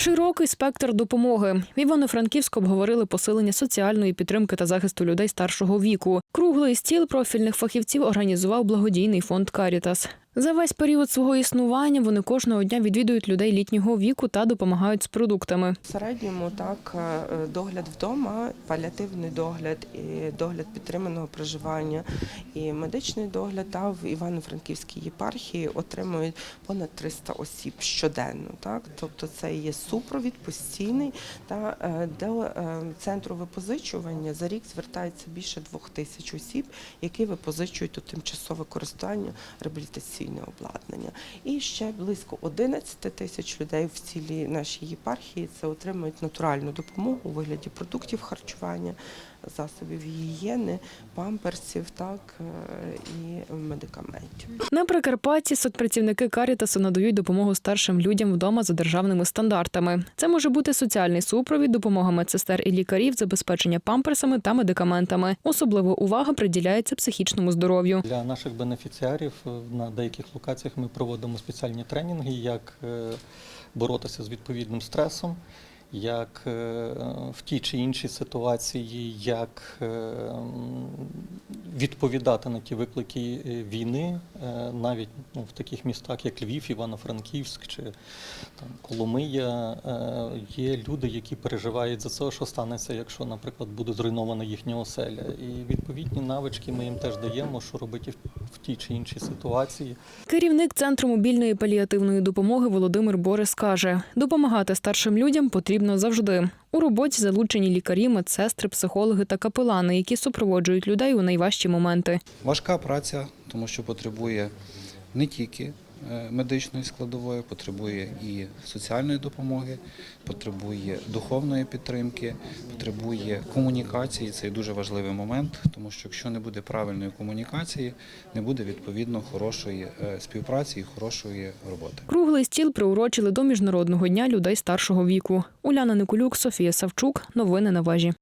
Широкий спектр допомоги. В Івано-Франківську обговорили посилення соціальної підтримки та захисту людей старшого віку. Круглий стіл профільних фахівців організував благодійний фонд Карітас. За весь період свого існування вони кожного дня відвідують людей літнього віку та допомагають з продуктами. В середньому так е, догляд вдома, паліативний догляд, і догляд підтриманого проживання і медичний догляд та в Івано-Франківській єпархії отримують понад 300 осіб щоденно. Так, тобто це є супровід постійний та е, до е, центру випозичування за рік звертається більше двох тисяч осіб, які випозичують у тимчасове користування реабілітаційне обладнання. І ще близько 11 тисяч людей в цілій нашій єпархії це отримують натуральну допомогу у вигляді продуктів харчування, засобів гігієни, памперсів, так е, і медикаментів. На Прикарпатті соцпрацівники Карітасу надають допомогу старшим людям вдома за державними стандартами. Це може бути соціальний супровід, допомога медсестер і лікарів, забезпечення памперсами та медикаментами. Особлива увага приділяється психічному здоров'ю. Для наших бенефіціарів е, на деяких локаціях ми проводимо спеціальні тренінги, як е, боротися з відповідним стресом, як е, в тій чи іншій ситуації, як е, відповідати на ті виклики е, війни, навіть ну, в таких містах, як Львів, Івано-Франківськ чи там, Коломия, е, є люди, які переживають за це, що станеться, якщо, наприклад, буде зруйнована їхня оселя. І відповідні навички ми їм теж даємо, що робити в тій чи іншій ситуації. Керівник центру мобільної паліативної допомоги Володимир Борис каже: допомагати старшим людям потрібно завжди. У роботі залучені лікарі, медсестри, психологи та капелани, які супроводжують людей у найважчі моменти. Важка праця, тому що потребує не тільки медичної складової, потребує і соціальної допомоги, потребує духовної підтримки, потребує комунікації. Це дуже важливий момент, тому що якщо не буде правильної комунікації, не буде відповідно хорошої е, співпраці і хорошої роботи. Круглий стіл приурочили до міжнародного дня людей старшого віку. Уляна Никулюк, Софія Савчук. Новини на вежі.